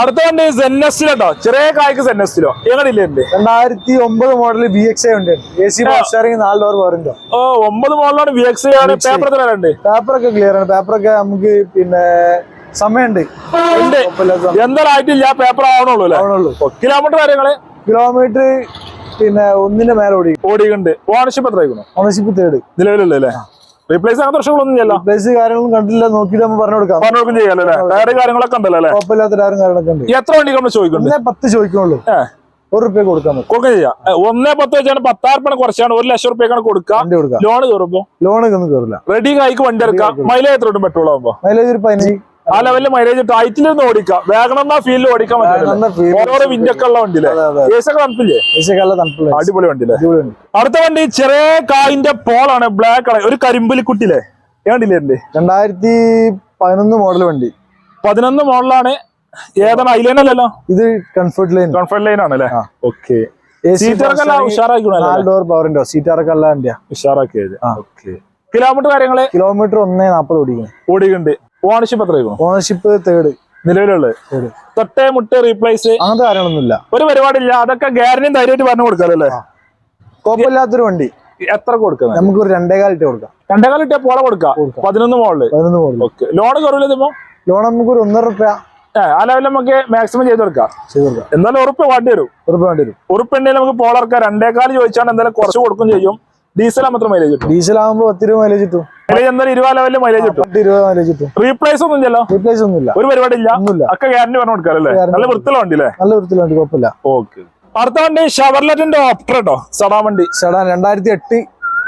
അടുത്ത വണ്ടി സെന്നസ്റ്റിലോ ചെറിയ കായ്ക്ക് സെന്നസ്റ്റിലോ എങ്ങനെയില്ലേ രണ്ടായിരത്തി ഒമ്പത് മോഡൽ ബി എക്സ് ഐ ഉണ്ട്. എ സി സ്റ്റാറിംഗ് നാല് ഡോർ പവറിന്റെ ഓ ഒമ്പത് മോഡലാണ് ബി എക്സ് ഐ ആണ്. പേപ്പർ തരാറുണ്ട് പേപ്പറൊക്കെ ക്ലിയർ ആണ്. പേപ്പറൊക്കെ നമുക്ക് പിന്നെ സമയമുണ്ട്. എന്തായാലും ആയിട്ടില്ല. പേപ്പർ ആവണുള്ളൂ അല്ലേ? ആവണുള്ളൂ. കിലോമീറ്റർ കാര്യങ്ങൾ? കിലോമീറ്റർ പിന്നെ ഒന്നിന്റെ മേലെ ഓടി ഓടിയുണ്ട് ഓണർഷിപ്പ് എത്ര ആയിക്കണു ഓണർഷിപ്പ് തേർഡ് നിലവിലുള്ള അല്ലേ? റീപ്ലേസ് ആകാൻ പ്രശ്നങ്ങളൊന്നും ചെയ്യല്ലോ റീപ്ലേസ് കാര്യങ്ങളും കണ്ടില്ല. നോക്കിയിട്ട് നമ്മൾ പറഞ്ഞു കൊടുക്കാം. പറഞ്ഞു കൊടുക്കും ചെയ്യാലോ അല്ലേ? കാര്യങ്ങളൊക്കെ ഉണ്ടല്ലോ അല്ലേ? കുഴപ്പമില്ലാത്ത ടയറും കാര്യങ്ങളൊക്കെ ഉണ്ട്. എത്ര വണ്ടി നമ്മൾ ചോദിക്കുന്നുണ്ട്? പത്ത് ചോദിക്കുള്ളൂ. ഒരു റുപ്യ കൊടുക്കാൻ ഒക്കെ കൊടുക്കുക ചെയ്യാം. ഒന്നേ പത്ത് വെച്ചാണ് പത്തായിരം രൂപ കുറച്ചാണ്. ഒരു ലക്ഷം റുപ്യക്കാണ് കൊടുക്കുക. ലോൺ കയറുമ്പോ ലോൺ ഒന്നും കയറില്ല റെഡി ആയിക്ക് വണ്ടി എടുക്കാം. മൈലേജ് എത്ര കിട്ടും പെട്രോൾ ആകുമ്പോ മൈലേജ് ഒരു പതിനഞ്ച് ആ ലെവലിൽ മൈലേജ് ടൈറ്റിൽ നിന്ന് ഓടിക്കാം. വേഗം ഫീൽഡിൽ ഓടിക്കാൻ പറ്റില്ല ഓരോ വിൻഡൊക്കെ ഉള്ള വണ്ടിയില്ലേ. തണുപ്പില്ലേ. അടിപൊളി വണ്ടിയില്ലേ. അടുത്ത വണ്ടി ചെറിയ കായിന്റെ പോളാണ് ബ്ലാക്ക് കളർ ഒരു കരിമ്പലി കുട്ടിയില്ലേ? ഏണ്ടില്ലേ എന്റെ രണ്ടായിരത്തി പതിനൊന്ന് മോഡൽ വണ്ടി. പതിനൊന്ന് മോഡലാണ് ഏതാണ്? ഐലൈൻ അല്ലല്ലോ? ഇത് കംഫർട്ട് ലൈൻ കംഫർട്ട് ലൈൻ ആണല്ലേ. ഓക്കെ ഉഷാറാക്കിയത്. കിലോമീറ്റർ കാര്യങ്ങൾ? കിലോമീറ്റർ ഒന്നേ നാപ്പത് ഓടിക്കുന്നു ഓടിക്കുന്നുണ്ട് ഓണർഷിപ്പ് എത്ര ഓണർഷിപ്പ് തേർഡ് നിലവിലുള്ളത്? തൊട്ടേ മുട്ട് റീപ്ലേസ് അങ്ങനത്തെ കാര്യങ്ങളൊന്നുമില്ല ഒരു പരിപാടിയില്ല. അതൊക്കെ ഗ്യാരണ്ടിയും ധൈര്യമായിട്ട് പറഞ്ഞു കൊടുക്കാറല്ലേ കുഴപ്പമില്ലാത്തൊരു വണ്ടി. എത്ര കൊടുക്കുന്നത് നമുക്ക് ഒരു രണ്ടേ കാലിട്ട് കൊടുക്കാം രണ്ടേകാലിട്ട് പോളെ കൊടുക്കാം. പതിനൊന്ന് മോളിൽ. പതിനൊന്ന് മോഡൽ ഓക്കെ. ലോൺ കുറവില്ല ഇതിപ്പോ? ലോൺ നമുക്ക് ഒരു ഒന്നര റുപ്യ. ആ ലെവലിൽ നമുക്ക് മാക്സിമം ചെയ്ത് കൊടുക്കാം. ചെയ്ത് കൊടുക്കാം. എന്നാലും ഉറപ്പ് വേണ്ടി വരും. ഉറപ്പ് വേണ്ടി വരും. ഉറപ്പുണ്ടെങ്കിൽ നമുക്ക് പോളർക്കാം രണ്ടേകാൽ ചോദിച്ചാൽ എന്തായാലും കുറച്ച് കൊടുക്കും ചെയ്യും. ഡീസൽ മാത്രം മൈലേജ് കിട്ടും? ഡീസൽ ആകുമ്പോൾ പത്ത് രൂപ മൈലേജ് കിട്ടും. മൈലേജ് എന്തായാലും ഇരുപത് ലെവലിൽ മൈലേജ് കിട്ടും. ഇരുപത് മൈലേജ് കിട്ടും. റീപ്ലേസ് ഒന്നും ഇല്ലല്ലോ? റീപ്ലേസ് ഒന്നും ഇല്ല ഒരു പരിപാടി ഇല്ല. ഒന്നുമില്ല. ഒക്കെ ഗ്യാരണ്ടി പറഞ്ഞു കൊടുക്കാറല്ലേ നല്ല വൃത്തിയുള്ള വണ്ടി അല്ലേ നല്ല വൃത്തിയുള്ള വണ്ടി കുഴപ്പമില്ല. ഓക്കെ അടുത്ത വണ്ടി ഷവർലെറ്റിന്റെ ഓപ്റ്റർ കേട്ടോ വണ്ടി സെഡാൻ രണ്ടായിരത്തി എട്ട്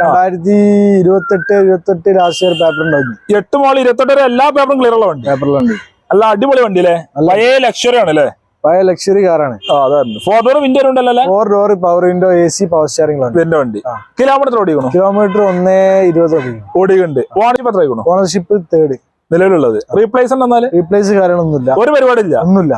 രണ്ടായിരത്തി ഇരുപത്തെട്ട് ഇരുപത്തെട്ട് ലാസ്റ്റ് ഇയർ പേപ്പർ ഉണ്ടായിരുന്നു. എട്ട് മോൾ ഇരുപത്തെട്ട് വരെ എല്ലാ പേപ്പറും ക്ലിയർ ഉള്ള വണ്ടി. പേപ്പറിൽ വണ്ടി. നല്ല അടിപൊളി വണ്ടി. അല്ലേ പഴയ ലക്ഷറി ആണ് അല്ലേ പഴയ ലക്ഷറി കാറാണ് ഫോർ ഡോർ വിൻഡോ ഉണ്ടല്ലോ four door power window A C power steering window വണ്ടി കിലോമീറ്റർ ഓടിക്കണോ? കിലോമീറ്റർ ഒന്നേ ഇരുപത് ഓടിക്കും. ഓടിക്കുന്നുണ്ട്. ഓണർഷിപ്പ് എത്ര ഓണർഷിപ്പ് തേർഡ് നിലവിലുള്ളത്. റീപ്ലേസ് എന്നാൽ റീപ്ലേസ് കാര്യങ്ങളൊന്നുമില്ല. ഒരു പരിപാടി ഇല്ല ഒന്നുമില്ല.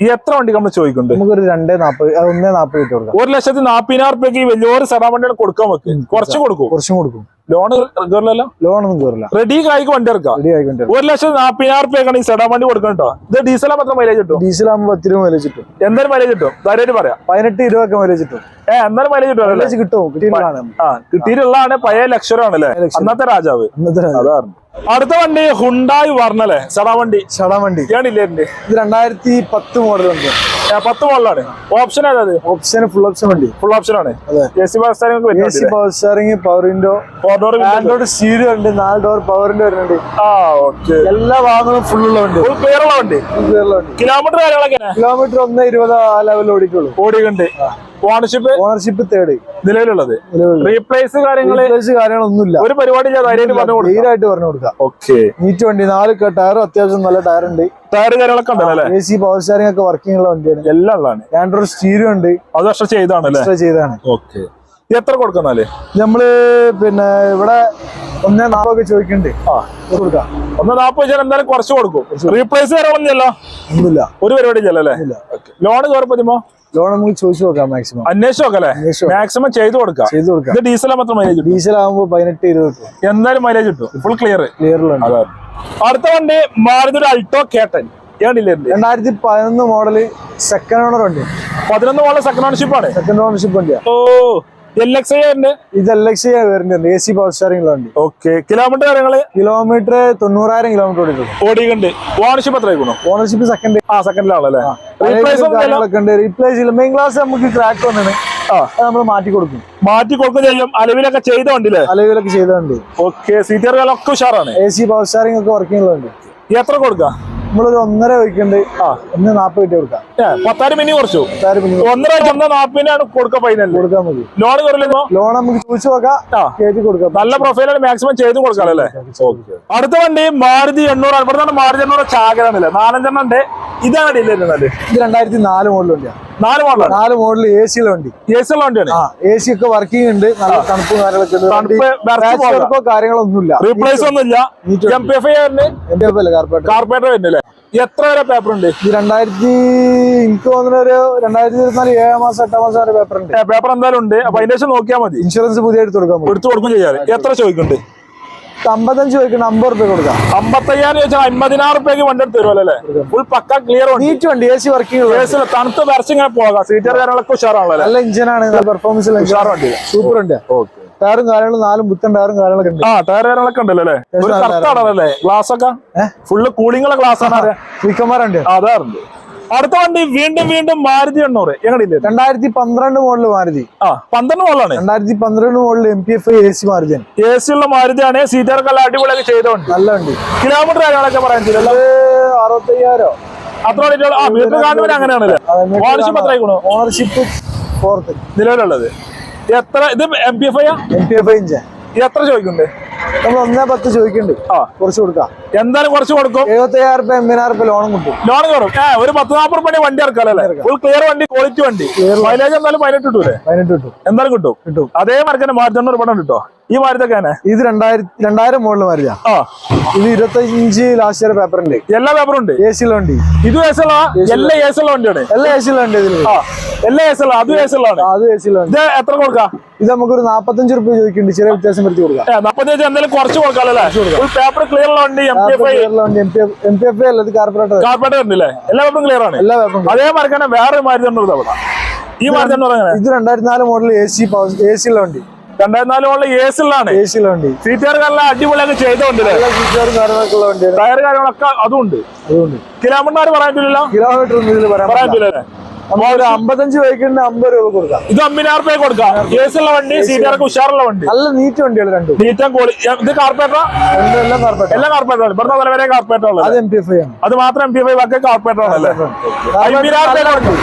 ഈ എത്ര വണ്ടി നമ്മൾ ചോദിക്കുന്നുണ്ട്? നമുക്കൊരു രണ്ടേ നാപ്പത് ഒന്നേ നാപ്പത് കിട്ടി കൊടുക്കാം. ഒരു ലക്ഷത്തി നാപ്പതിനായിരം റുപ്യക്ക് ഈ വലിയൊരു സെറാ വണ്ടിയാണ് കൊടുക്കാൻ വെക്ക്. കുറച്ച് കൊടുക്കും. കുറച്ചും കൊടുക്കും. ലോൺ കയറില്ലല്ലോ ലോണൊന്നും കയറില്ല റെഡി ആയിക്ക് വണ്ടി ഇറക്കാം റെഡി ആയിക്കൊണ്ടേ ഒരു ലക്ഷം നാപ്പതിനായിരം റുപ്യക്കാണ് ഈ സെഡാ വണ്ടി കൊടുക്കണ്ടോ ഇത് ഡീസൽ മാത്രം മൈലേജ് കിട്ടും? ഡീസൽ ആകുമ്പോൾ പത്ത് രൂപ മൈലേജ് കിട്ടും. എന്തായാലും മൈലേജ് കിട്ടും? ധൈര്യമായിട്ട് പറയാം. പതിനെട്ട് ഇരുപതൊക്കെ മൈലേജ് കിട്ടും. ഏ എന്നാലും മൈലേജ് കിട്ടും മൈലേജ് കിട്ടും. കിട്ടിയിട്ടുള്ളതാണ്. പഴയ ലക്ഷറാണ് അല്ലേ അന്നത്തെ രാജാവ്. അന്നത്തെ അതാണ് അടുത്ത വണ്ടി ഹുണ്ടായി വർണല്ലേ സടാ വണ്ടി. ചടാ വണ്ടി. ഏണില്ലേ ഇത് രണ്ടായിരത്തി പത്ത് മോഡൽ വണ്ടി. പത്ത് മോഡലാണ് ഓപ്ഷൻ ഏതാ ഓപ്ഷൻ ഫുൾ ഓപ്ഷൻ വണ്ടി. ഫുൾ ഓപ്ഷൻ ആണ്. A C bus A C power steering power window four door door stereo ഉണ്ട്. നാല് ഡോർ പവർ വിൻഡോ വരുന്നുണ്ട്. ആ ഓക്കെ എല്ലാ ഭാഗങ്ങളും ഫുൾ ഉള്ള വണ്ടി. ക്ലിയർ ഉള്ള വണ്ടി. ഉള്ള കിലോമീറ്റർ കാര്യങ്ങളൊക്കെ കിലോമീറ്റർ ഒന്ന് ഇരുപത് ആ ലെവലിൽ ഓടിക്കുള്ളൂ ഓടിയുണ്ട് ഓണർഷിപ്പ് ഓണർഷിപ്പ് തേർഡ് നിലവിലുള്ളത്. റീപ്ലേസ് കാര്യങ്ങൾ റീപ്ലേസ് കാര്യങ്ങളൊന്നുമില്ല. ഒരു പരിപാടി ധൈര്യമായിട്ട് പറഞ്ഞു കൊടുക്കും. ഓക്കെ നീറ്റ് വണ്ടി നാല് ടയറും അത്യാവശ്യം നല്ല ടയർ ഉണ്ട്. ടയർ കാര്യങ്ങളൊക്കെ ഉണ്ടല്ലോ? എ സി പവർ സ്റ്റാരിംഗ് ഒക്കെ വർക്കിംഗ് ഉള്ള വണ്ടിയാണ്. എല്ലാം ഉള്ളതാണ്. ആൻഡ്രോയിഡ് സ്റ്റീരിയോ ഉണ്ട്. അത് വർഷം ചെയ്താണ് എക്സ്ട്രാ ചെയ്താണ് ഓക്കെ എത്ര കൊടുക്കുന്നാൽ? നമ്മൾ പിന്നെ ഇവിടെ ഒന്നേ നാപ്പൊക്കെ ചോദിക്കണ്ടേ. കൊടുക്കാം. ഒന്ന് നാപ്പത് വെച്ചാൽ എന്തായാലും കുറച്ച് കൊടുക്കും. റീപ്ലേസ് കാര്യങ്ങളൊന്നുമില്ല ഒന്നുമില്ല. ഒരു പരിപാടി ഇല്ലല്ലോ ലോൺ കയറിപ്പോ ലോൺ നമുക്ക് ചോദിച്ചു നോക്കാം മാക്സിമം അന്വേഷിച്ച് നോക്കല്ലേ മാക്സിമം ചെയ്തു കൊടുക്കാം. ചെയ്തു കൊടുക്കാം. ഇത് ഡീസൽ മാത്രം മൈലേജ് ഡീസൽ ആകുമ്പോൾ പതിനെട്ട് ഇരുപത് കിട്ടും. എന്തായാലും മൈലേജ് കിട്ടും. ഫുൾ ക്ലിയർ ക്ലിയറിലുണ്ട് അടുത്ത വണ്ടി മാരുതി അൾട്ടോ കേട്ടൻ രണ്ടായിരത്തി പതിനൊന്ന് മോഡൽ സെക്കൻഡ് ഓണർ ഉണ്ട് പതിനൊന്ന് മോഡൽ സെക്കൻഡ് ഓണർഷിപ്പ് ആണ്. സെക്കൻഡ് ഓണർഷിപ്പ് ഉണ്ട് ഓ. വരുന്നുണ്ട് A C power steering okay. Kilometre കാര്യങ്ങൾ? കിലോമീറ്റർ തൊണ്ണൂറായിരം കിലോമീറ്റർ ഓടിയിട്ടുണ്ട് ഓടിയുണ്ട് ഓണർഷിപ്പ് എത്ര ഓണർഷിപ്പ് സെക്കൻഡ് ആ സെക്കൻഡിലാണല്ലേ റീപ്ലേസ് ചെയ്യില്ല മെയിൻ ക്ലാസ് നമുക്ക് ക്രാക്ക് വന്നാണ് ആ. നമ്മൾ മാറ്റി കൊടുക്കും. മാറ്റി കൊടുക്കുകയും ചെയ്യും. അലവിലൊക്കെ ചെയ്ത വണ്ടിയില്ലേ? അലവിലൊക്കെ ചെയ്തുണ്ട് ഓക്കെ. സീറ്റർ ഒക്കെ ഉഷാറാണ്. എ സി പവർ സ്റ്റാറിംഗ് ഒക്കെ വർക്കിംഗ് ഉള്ളതുണ്ട് എത്ര കൊടുക്കാം? നമ്മളൊരു ഒന്നര വയ്ക്കണ്ട് ആ. ഒന്ന് നാപ്പ് കിട്ടി കൊടുക്കാം. ഏ, പത്തായിരം മിനി കുറച്ചു. ഒന്നര ചെന്ന നാപ്പിനാണ് കൊടുക്കുക ഫൈനൽ കൊടുക്കാൻ മതി. ലോൺ കുറയില്ലെന്നോ ലോൺ നമുക്ക് ചോദിച്ചു നോക്കാം. കയറ്റി കൊടുക്കാം. നല്ല പ്രൊഫൈലാണ് മാക്സിമം ചെയ്ത് കൊടുക്കാം അല്ലേ? അടുത്ത വണ്ടി മാരുതി എണ്ണൂറ് ഇവിടെ നിന്ന് മാരുതി എണ്ണൂറ് ചാകരാണല്ലേ നാലഞ്ചെണ്ണം ഉണ്ട്. ഇതാണ് ഡീലർ ഇത് രണ്ടായിരത്തി നാല് മോഡൽ വണ്ടിയാണ് നാല് മോഡൽ നാല് മോഡൽ എ സിയിലെ വണ്ടി. എ സി ഉള്ള വണ്ടിയാണ്. എ സി ഒക്കെ വർക്കിംഗ് ഉണ്ട്. നല്ല തണുപ്പും കാര്യങ്ങളൊക്കെ കാര്യങ്ങളൊന്നും കാര്യങ്ങളൊന്നുമില്ല. റീപ്ലേസ് ഒന്നുമില്ല. ഇല്ല എം പി എഫ് കാർപ്പറേറ്റർ വരുന്നില്ലേ എത്ര വരെ പേപ്പർ ഉണ്ട് ഈ രണ്ടായിരത്തി എനിക്ക് തോന്നുന്ന ഒരു രണ്ടായിരത്തി ഇരുപത്തിനാല് ഏഴാം മാസം എട്ടാം മാസം വരെ പേപ്പർ ഉണ്ട് പേപ്പർ എന്തായാലും ഉണ്ട്. അപ്പൊ അതിന്റെ ശേഷം നോക്കിയാൽ മതി. ഇൻഷുറൻസ് പുതിയ എടുത്ത് കൊടുക്കാം എടുത്തു കൊടുക്കും ചെയ്യാറ്. എത്ര ചോദിക്കുന്നുണ്ട്? അമ്പത്തഞ്ച് ചോദിക്കുന്നു അമ്പത് റുപ്യ കൊടുക്കാം. അമ്പത്തയ്യായിരം ചോദിച്ചാൽ അമ്പതിനായിരം റുപ്യക്ക് വണ്ടി എടുത്ത് തരുമല്ലോ അല്ലേ? ഫുൾ പക്ക ക്ലിയർ നീറ്റ് വണ്ടി എ സി വർക്കിംഗ് തണുത്ത് വരച്ച് ഇങ്ങനെ പോകാം. സീറ്റർ കാര്യങ്ങളൊക്കെ ഉഷാറാണല്ലോ നല്ല ഇഞ്ചിനാണ് പെർഫോമൻസ് ഉഷാറുണ്ട് സൂപ്പർ ഉണ്ട് ടയറും കാര്യങ്ങളും നാലും പുത്തൻ ടയറും കാര്യങ്ങളൊക്കെ ഉണ്ട്. ആ ടയർ കാര്യങ്ങളൊക്കെ ഉണ്ടല്ലോ അല്ലേ? ഒരു കറക്റ്റാണല്ലേ ഗ്ലാസ് ഒക്കെ ഫുള്ള് ഫുള്ള് കൂളിംഗുള്ള ഗ്ലാസ് ആണ് വിക്കന്മാരുണ്ട് അതാറുണ്ട് അടുത്ത വണ്ടി വീണ്ടും വീണ്ടും മാരുതി എണ്ണൂറ്. എങ്ങനെയില്ലേ രണ്ടായിരത്തി പന്ത്രണ്ട് മോഡൽ മാരുതി. ആ പന്ത്രണ്ട് മോഡലാണ്. രണ്ടായിരത്തി പന്ത്രണ്ട് model M P F A C Maruti. A C ഉള്ള മാരുതിയാണ്. സീറ്റർക്ക് എല്ലാം അടിപൊളിയൊക്കെ ചെയ്തോണ്ട്. നല്ല വണ്ടി. കിലോമീറ്റർ കാര്യങ്ങളൊക്കെ പറയാൻ ചില അത് അറുപത്തയ്യായിരോ? അത്ര മീറ്റർ കാണുമ്പോൾ അങ്ങനെയാണല്ലേ? ഓണർഷിപ്പ് എത്ര ഓണർഷിപ്പ് ഫോർത്ത് നിലവിലുള്ളത്. എത്ര ഇത് M P F I M P F I എത്ര ചോദിക്കുന്നുണ്ട്? നമ്മൾ ഒന്നേ പത്ത് ചോദിക്കുന്നുണ്ട്. ആ. കുറച്ച് കൊടുക്കാം. എന്തായാലും കുറച്ച് കൊടുക്കും. എഴുപത്തി അയ്യായിരം റുപ്യ എൺപതിനായിരം റുപ്യ ലോണും കിട്ടും. ലോൺ കയറും ഏഹ് ഒരു പത്ത് നാൽപ്പത് റുപ്യ വണ്ടി ഇറക്കാല്ലേ ഫുൾ ക്ലിയർ വണ്ടി ക്വാളിറ്റി വണ്ടി. മൈലേജ് എന്തായാലും പതിനെട്ട് കിട്ടൂലേ? പതിനെട്ട് കിട്ടും. എന്തായാലും കിട്ടും. കിട്ടും. അതേ മരക്കന്നെ മാറ്റണ്ണൂറ് ഒരുപാട് കിട്ടോ. ഈ മാരുതൊക്കെ ഇത് രണ്ടായിരത്തി രണ്ടായിരം മോഡൽ മാരുതിയാ. ആ. ഇത് ഇരുപത്തഞ്ച് ലാസ്റ്റ് ഇയർ പേപ്പർ ഉണ്ട്. എല്ലാ പേപ്പറും ഉണ്ട്. എ സി വണ്ടി. ഇത് ഏസുള്ള എല്ലാ ഏസുള്ള വണ്ടിയാണ്. എല്ലാ എ സിയിലെ വണ്ടി ഇതിൽ എല്ലാ ഏസുള്ള അതും ഏസുള്ളതാണ് അത് എ സിയിലെ ഇത് എത്ര കൊടുക്കാം? ഇത് നമുക്കൊരു നാപ്പത്തഞ്ച് റുപ്യ ചോദിക്കുന്നുണ്ട്. ചെറിയ വ്യത്യാസം വരുത്തി കൊടുക്കാം. നാപ്പത്തഞ്ച് കുറച്ച് കൊടുക്കാമല്ലേ പേപ്പർ ക്ലിയർ ഉള്ള വണ്ടി എം പി എഫ് അല്ല ഇത് കാർപ്പറേറ്റർ കാർപ്പറേറ്റ് ഉണ്ടല്ലേ എല്ലാ പേപ്പറും ക്ലിയർ ആണ്. എല്ലാ പേപ്പറും അതേ വേറെ മാരുതി എണ്ണൂറ് അവിടെ ഈ മാരുതി ഇത് രണ്ടായിരത്തി നാല് മോഡൽ എ സി എ വണ്ടി. എ സിയിലെ വണ്ടി. സീറ്റുകാർ നല്ല അടിപൊളിയൊക്കെ ചെയ്തോണ്ട് ഉള്ള ടയർ കാര്യങ്ങളൊക്കെ അതും ഉണ്ട്. അതുകൊണ്ട് കിലോമീറ്റർ പറയാൻ കിലോമീറ്റർ പറയാൻ പറ്റില്ല. ഒരു അമ്പത്തഞ്ച് ബൈക്കിന്റെ അമ്പത് രൂപ കൊടുക്കാം. ഇത് അമ്പതിനായിരം റുപ്യ കൊടുക്കാം. ഏസുള്ള വണ്ടി സീറ്റുകാർക്ക് ഉഷാറുള്ള വണ്ടി. നല്ല നീറ്റ് വണ്ടികൾ രണ്ടും. നീറ്റം കോളി ഇത് കാർപ്പറേറ്ററാ രണ്ടും എല്ലാം കാർപ്പറേറ്റർ എല്ലാ കാർപ്പറേറ്ററാണ് ഇവിടുന്ന് തല വരെ കാർപ്പറേറ്റർ ഉള്ളത്. അത് എം പി എഫ് ആണ്. അത് മാത്രം എം പി ഫൈവ് ഒക്കെ കാർപ്പറേറ്റർ ആണല്ലേ അമ്പതിനായിരം റുപ്യ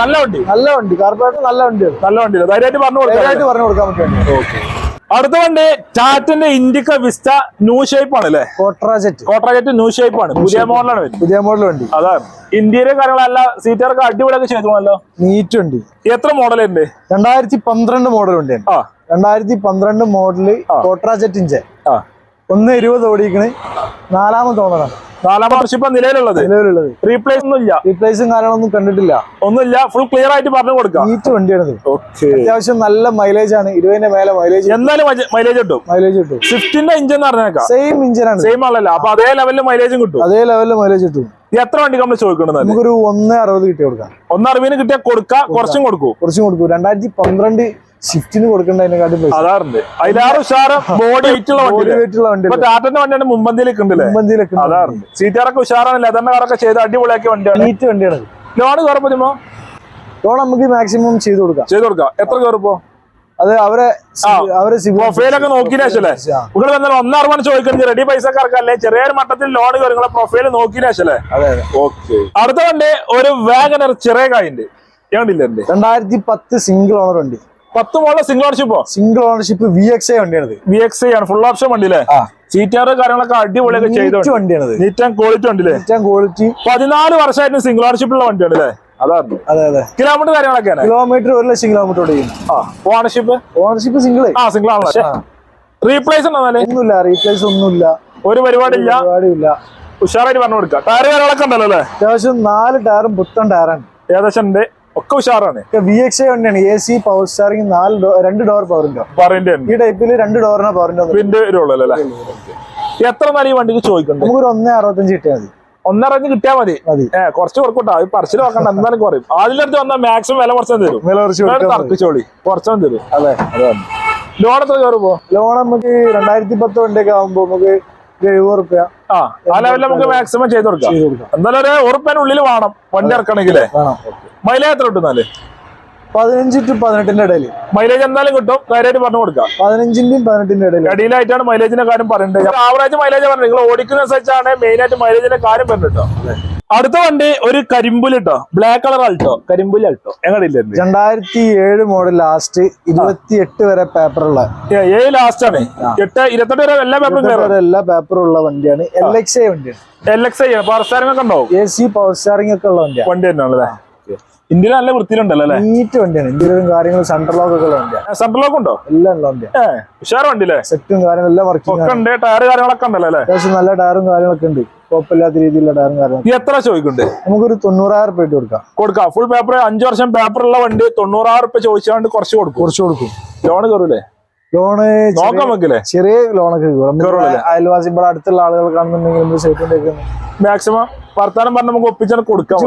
നല്ല വണ്ടി. നല്ല വണ്ടി. കാർപ്പറേറ്റർ നല്ല വണ്ടിയാണ് നല്ല വണ്ടി ധൈര്യമായിട്ട് പറഞ്ഞു കൊടുക്കാം. ധൈര്യമായിട്ട് പറഞ്ഞു കൊടുക്കാൻ പറ്റും. അടുത്ത വണ്ടി ടാറ്റിന്റെ ഇൻഡിക്ക വിസ്റ്റ ന്യൂ ഷേപ്പ് ആണ് അല്ലേ കോട്രാജറ്റ് കോട്ടറാജറ്റ് ന്യൂ ഷേപ്പ് ആണ്. പുതിയ മോഡലാണ് പുതിയ മോഡൽ വണ്ടി. അതാണ് ഇന്ത്യയിലെ കാര്യങ്ങളല്ല സീറ്ററൊക്കെ അടിപൊളിയൊക്കെ ചെയ്തോളല്ലോ നീറ്റ് ഉണ്ട് എത്ര മോഡൽ ഉണ്ട്? രണ്ടായിരത്തി പന്ത്രണ്ട് മോഡൽ ഉണ്ട് ആ. രണ്ടായിരത്തി പന്ത്രണ്ട് മോഡൽ കോട്ടറാജറ്റിന്റെ ആ. ഒന്ന് ഇരുപത് ഓടിക്കണ് നാലാമത്തെ ഓണറാണ്. നാലാം നിലയിലുള്ളത് നിലവിലുള്ളത്. നിലവിലുള്ളത്. റീപ്ലേസ് ഒന്നും ഇല്ല. റീപ്ലേസും കാര്യങ്ങളൊന്നും കണ്ടിട്ടില്ല. ഒന്നുമില്ല. ഫുൾ ക്ലിയർ ആയിട്ട് പറഞ്ഞു കൊടുക്കാം. നീറ്റ് വണ്ടിയാണിത്. ഓക്കെ അത്യാവശ്യം നല്ല മൈലേജ് ആണ്. ഇരുപതിന്റെ മേലെ മൈലേജ് എന്തായാലും മൈലേജ് കിട്ടും. മൈലേജ് കിട്ടും. സ്വിഫ്റ്റിന്റെ ഇഞ്ചൻ എന്ന് പറഞ്ഞേക്കാം. സെയിം ഇഞ്ചിനാണ് സെയിം ആണല്ലോ. അപ്പൊ അതേ ലെവലിൽ മൈലേജും കിട്ടും. അതേ ലെവലിൽ മൈലേജ് കിട്ടും. എത്ര വണ്ടി നമ്മൾ ചോദിക്കുന്നത് നമുക്കൊരു ഒന്ന് അറുപത് കിട്ടി കൊടുക്കാം. ഒന്ന് അറുപതിന് കിട്ടിയാൽ കൊടുക്കാം. കുറച്ചും കൊടുക്കും. കുറച്ചും കൊടുക്കും. രണ്ടായിരത്തി പന്ത്രണ്ട് ഷിഫ്റ്റിന് കൊടുക്കേണ്ടതിനെക്കാട്ടും പൈസ അതാറുണ്ട്. അതിലാറ് ഉഷാറ്. ബോഡി വെയിറ്റ് ഉള്ള വണ്ടി വെയിറ്റ് ഉള്ള വണ്ടി ടാറ്റന്റെ വണ്ടിയാണ് മുമ്പന്തിയിലേക്ക് ഉണ്ടല്ലേ മുമ്പന്തിയിലൊക്കെ അതാറുണ്ട്. സീറ്റാറൊക്കെ ഉഷാറാണ് ലെതറിന്റെ കാറൊക്കെ ചെയ്ത് അടിപൊളിയാക്കിയ വണ്ടിയാണ്. നീറ്റ് വണ്ടിയാണ് ലോണ് കയറപ്പോ ലോൺ നമുക്ക് മാക്സിമം ചെയ്ത് കൊടുക്കാം. ചെയ്ത് കൊടുക്കാം. എത്ര കയറിപ്പോ അത് അവരെ അവരെ പ്രൊഫൈലൊക്കെ നോക്കിയില്ലേ ഇവിടെ വന്നാൽ ഒന്നറുപത് ചോദിക്കുന്നത് റെഡി പൈസക്കാർക്കല്ലേ ചെറിയൊരു മട്ടത്തിൽ ലോൺ കയറി. പ്രൊഫൈൽ നോക്കിയില്ലേ ഓക്കെ അടുത്ത വണ്ടി ഒരു വാഗനർ ചെറിയ കായുണ്ട് രണ്ടായിരത്തി പത്ത് സിംഗിൾ ഓണർ വണ്ടി. പത്ത് മോളെ single ഓണർഷിപ്പോ single ownership V X I വണ്ടിയാണ് വി എക്സ് ഐ ആണ്. ഫുൾ ഓപ്ഷൻ വണ്ടി അല്ലേ സീറ്റാറ് കാര്യങ്ങളൊക്കെ അടിപൊളിയൊക്കെ ചെയ്ത വണ്ടിയാണ് നീറ്റ് ആൻഡ് ക്വാളിറ്റി വണ്ടി ക്വാളിറ്റി പതിനാല് വർഷമായിട്ട് സിംഗിൾ ഓണർഷിപ്പ് ഉള്ള വണ്ടിയാണ് അല്ലേ അതാണ് അതെ അതെ. കിലോമീറ്റർ കാര്യങ്ങളൊക്കെ കിലോമീറ്റർ ഒരു ലക്ഷം കിലോമീറ്റർ ഓണർഷിപ്പ് ഓണർഷിപ്പ് സിംഗിൾ ആ സിംഗിൾ ആണ്. റീപ്ലേസ് ഉണ്ടെന്നാൽ ഒന്നുമില്ല റീപ്ലേസ് ഒന്നുമില്ല. ഒരു പരിപാടിയില്ല പരിപാടിയില്ല. ഉഷാറായിട്ട് പറഞ്ഞു കൊടുക്കാം. ടയർ കാര്യങ്ങളൊക്കെ ഉണ്ടല്ലോ അല്ലേ? അത്യാവശ്യം നാല് ടയറും പുത്തൻ ടയറാണ് ഏകദേശം ഉണ്ട്. ഒക്കെ ഉഷാറാണ്. വി എക്സ് തന്നെയാണ് എ സി പവർ സ്റ്റാറിംഗ് നാല് രണ്ട് ഡോർ പവറിന്റെ ഈ ടൈപ്പിൽ രണ്ട് ഡോറിന്റെ പവറിന്റെ പിന്നെ വരുള്ളൂ അല്ലേ? എത്ര നല്ല ഈ വണ്ടിക്ക് ചോദിക്കുന്നു നമുക്ക് ഒന്നേ അറുപത്തഞ്ച് കിട്ടിയാൽ മതി. ഒന്നറഞ്ഞ് കിട്ടിയാൽ മതി. കുറച്ച് കുറക്കൂട്ടാ പറിച്ചിൽ നോക്കണ്ട. എന്തായാലും കുറയും. അതിലടുത്ത് വന്നാൽ മാക്സിമം വില കുറച്ചു തരും. വില കുറച്ച്. തർക്കിച്ചോളി കുറച്ചും തരും. അതെ അതെ. ലോൺ എത്ര കയറുമ്പോ ലോൺ നമുക്ക് രണ്ടായിരത്തി പത്ത് വണ്ടിയൊക്കെ ആകുമ്പോ നമുക്ക് എഴുപത് റുപ്യ. ആ ആ ലെവലിൽ നമുക്ക് മാക്സിമം ചെയ്ത് കൊടുക്കാം. എന്നാലും ഒരു ഉറുപ്പിന് ഉള്ളിൽ വേണം വണ്ടി ഇറക്കണമെങ്കിലേ മൈലേജ് എത്ര കിട്ടുന്നാൽ പതിനഞ്ച് ടു പതിനെട്ടിന്റെ ഇടയിൽ മൈലേജ് എന്തായാലും കിട്ടും. കാര്യമായിട്ട് പറഞ്ഞു കൊടുക്കാം. പതിനഞ്ചിന്റെയും പതിനെട്ടിന്റെ ഇടയിൽ ഇടയിലായിട്ടാണ് മൈലേജിന്റെ കാര്യം പറയുന്നത്. ആവറേജ് മൈലേജ് പറഞ്ഞത്. നിങ്ങൾ ഓടിക്കുന്ന അനുസരിച്ചാണ് മെയിൻ ആയിട്ട് മൈലേജിന്റെ കാര്യം പറഞ്ഞിട്ടോ? അടുത്ത വണ്ടി ഒരു കരിമ്പുലി കേട്ടോ ബ്ലാക്ക് കളർ അൾട്ടോ കരിമ്പുലി അൾട്ടോ എങ്ങനെയില്ലായിരുന്നു രണ്ടായിരത്തി ഏഴ് മോഡൽ ലാസ്റ്റ് ഇരുപത്തി എട്ട് വരെ പേപ്പറുള്ള ഏഴ് ലാസ്റ്റ് ആണ്. എട്ട് ഇരുപത്തെട്ട് വരെ എല്ലാ പേപ്പറും എല്ലാ പേപ്പറും ഉള്ള വണ്ടിയാണ്. എൽ എക്സ് ഐ വണ്ടിയാണ്. L X I power steering ഒക്കെ ഉണ്ടാവും? എ സി പവർ സ്റ്റാറിംഗ് ഒക്കെ ഉള്ള വണ്ടിയാണ്. വണ്ടി തന്നെയാണല്ലേ? ഇന്ത്യയിൽ നല്ല വൃത്തിയിലുണ്ടല്ലോ അല്ലേ? നീറ്റ് വണ്ടിയാണ്. ഇന്ത്യയിലും കാര്യങ്ങളും സെന്റർ ലോക്ക് ഒക്കെ ഉള്ള വണ്ടിയാണ് ലോക്ക് ഉണ്ടോ? എല്ലാം ഉള്ള വണ്ടിയാണ് ഉഷാർ വണ്ടി അല്ലേ? സെറ്റും കാര്യങ്ങളും എല്ലാം വർക്ക് ഒക്കെ ഉണ്ട് ടയർ കാര്യങ്ങളൊക്കെ ഉണ്ടല്ലോ അല്ലേ? അത്യാവശ്യം നല്ല ടയറും കാര്യങ്ങളൊക്കെ ഉണ്ട്. കുഴപ്പമില്ലാത്ത രീതിയിലുള്ള ടയറും കാര്യങ്ങളും. എത്ര ചോദിക്കുന്നുണ്ട്? നമുക്കൊരു തൊണ്ണൂറായിരം രൂപ ഇട്ട് കൊടുക്കാം. കൊടുക്കാം. ഫുൾ പേപ്പർ അഞ്ചു വർഷം പേപ്പറുള്ള വണ്ടി തൊണ്ണൂറായിരം റുപ്യ ചോദിച്ചാണ്ട് കുറച്ച് കൊടുക്കും. കുറച്ച് കൊടുക്കും. ലോൺ കയറൂലേ ലോണ് നോക്കാൻ വെക്കില്ലേ ചെറിയ ലോണൊക്കെ? അയൽവാസി ഇവിടെ അടുത്തുള്ള ആളുകൾ കാണുന്നുണ്ടെങ്കിൽ നമ്മൾ സൈറ്റിലേക്ക് മാക്സിമം വർത്താനം പറഞ്ഞ നമുക്ക് ഒപ്പിച്ചാൽ കൊടുക്കാം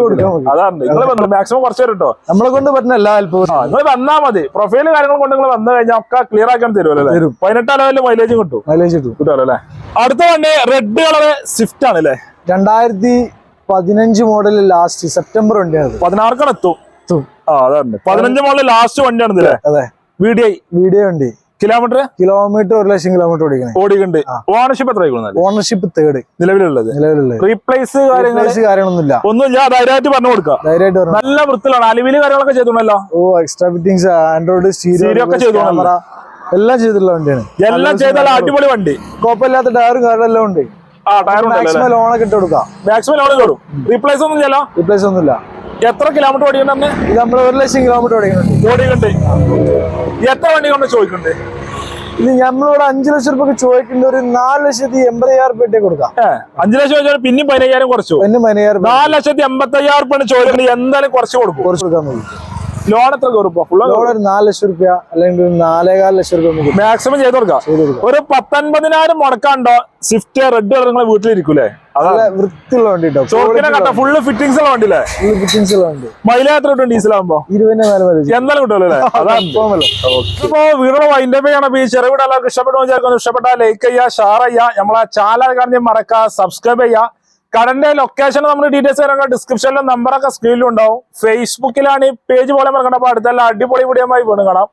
അതാണ്. നിങ്ങൾ വന്നു മാക്സിമം കുറച്ച് തരും കേട്ടോ നമ്മളെ കൊണ്ട് പറ്റുന്ന എല്ലാ ഹെൽപ്പും നിങ്ങൾ വന്നാ മതി. പ്രൊഫൈൽ കാര്യങ്ങൾ കൊണ്ട് നിങ്ങൾ വന്നു കഴിഞ്ഞാൽ ഒക്കെ ക്ലിയർ ആക്കാൻ തരുമല്ലോ അല്ലേ? പതിനെട്ടാലും മൈലേജ് കിട്ടും. മൈലേജ് കിട്ടും. കിട്ടുമല്ലോ അല്ലേ? അടുത്ത വണ്ടി റെഡ് കളർ സ്വിഫ്റ്റ് ആണ് അല്ലേ? രണ്ടായിരത്തി പതിനഞ്ച് മോഡൽ ലാസ്റ്റ് സെപ്റ്റംബർ വണ്ടിയാണ് പതിനാറുക്കാണ് എത്തും. ആ അതാണ്. പതിനഞ്ച് മോഡൽ ലാസ്റ്റ് വണ്ടിയാണ് ഇതില്ലേ അതെ വി ഡി ഐ വീഡിയോ വണ്ടി. കിലോമീറ്റർ കിലോമീറ്റർ ഒരു ലക്ഷം കിലോമീറ്റർ ഓടിക്കണേ. ഓടിക്കുന്നുണ്ട് ഓണർഷിപ്പ് എത്ര ഓണർഷിപ്പ് തേർഡ് നിലവിലുള്ളത്? നിലവിലുള്ളത്. റീപ്ലേസ് കാര്യങ്ങളൊന്നുമില്ല. ഒന്നുമില്ല ധൈര്യമായിട്ട് പറഞ്ഞു കൊടുക്കാം ധൈര്യമായിട്ട് പറഞ്ഞു നല്ല വൃത്തിയിലാണ്. അലുവിൽ കാര്യങ്ങളൊക്കെ ചെയ്തിട്ടുണ്ടല്ലോ ഓ എക്സ്ട്രാ ഫിറ്റിംഗ്സ് ആൻഡ്രോയിഡ് സ്റ്റീരിയോ ഒക്കെ എല്ലാം ചെയ്തിട്ടുള്ള വണ്ടിയാണ്. എല്ലാം ചെയ്താലും അടിപൊളി വണ്ടി. കുഴപ്പമില്ലാത്ത ടയറും കാര്യമെല്ലാം ഉണ്ട്. ആ മാക്സിമം ലോണൊക്കെ ഇട്ട് കൊടുക്കാം. മാക്സിമം ലോൺ റീപ്ലേസ് ഒന്നും ഇല്ലല്ലോ? റീപ്ലേസ് ഒന്നുമില്ല. എത്ര കിലോമീറ്റർ ഓടിക്കണ്ടെന്ന് ഇത് നമ്മൾ ഒരു ലക്ഷം കിലോമീറ്റർ ഓടിക്കുന്നുണ്ട് ഓടിക്കണ്ടേ എത്ര വണ്ടി കൊണ്ട് ചോദിക്കുന്നുണ്ട് ഇത് നമ്മളോട് അഞ്ചു ലക്ഷം രൂപ ചോദിക്കേണ്ട ഒരു നാല് ലക്ഷത്തി എൺപതിനായിരം രൂപ കൊടുക്കാം. അഞ്ചു ലക്ഷം ചോദിച്ചാൽ പിന്നെയും പതിനയ്യായിരം കുറച്ചു. പിന്നെ പതിനായിരം രൂപ നാല് ലക്ഷത്തി എൺപത്തി അയ്യായിരം രൂപ ചോദിക്കുന്നത് എന്തായാലും കുറച്ച് കൊടുക്കും. കുറച്ച് കൊടുക്കാൻ മതി ലോൺ എത്ര കയറും ഫുള്ള് ലോഡ് ഒരു നാല് ലക്ഷം രൂപ അല്ലെങ്കിൽ ഒരു നാലേകാൽ ലക്ഷം രൂപ മാക്സിമം ചെയ്ത് കൊടുക്കാം? ഒരു പത്തൊൻപതിനായിരം മുടക്കാണ്ടോ? സ്വിഫ്റ്റ് റെഡ് കളർ നിങ്ങളെ വീട്ടിലിരിക്കൂലേ? അതാ നല്ല വൃത്തിയുള്ള വണ്ടി ഫുള്ള് ഫിറ്റിംഗ്സ് ഉള്ള വണ്ടിയില്ലേ? ഫിറ്റിംഗ്സ് ഉള്ള വണ്ടി. മൈലേജ് എത്ര കിട്ടും ഡീസൽ ആകുമ്പോ ഇരുപതിന്റെ മേലെ എന്തായാലും കിട്ടുമല്ലോ. ഇപ്പോ വീടുള്ള വൈൻഡ് അപ്പ് ചെയ്യണം ഈ ചെറിയ വീട് എല്ലാവർക്കും ഇഷ്ടപ്പെട്ടു വിചാരിക്കുന്നു. ഇഷ്ടപ്പെട്ടാൽ ലൈക്ക് ചെയ്യുക ഷെയർ ചെയ്യുക. നമ്മളെ ചാനൽ കാണുന്ന മറക്കുക സബ്സ്ക്രൈബ് ചെയ്യുക. കടന്റെ ലൊക്കേഷൻ നമ്മൾ ഡീറ്റെയിൽസ് തരാം. ഡിസ്ക്രിപ്ഷനിലും നമ്പറൊക്കെ സ്ക്രീനിലും ഉണ്ടാവും. ഫേസ്ബുക്കിലാണ് ഈ പേജ് പോലെ മറക്കണ്ട. അപ്പൊ അടിപൊളി വീഡിയോ വീണ് കാണാം.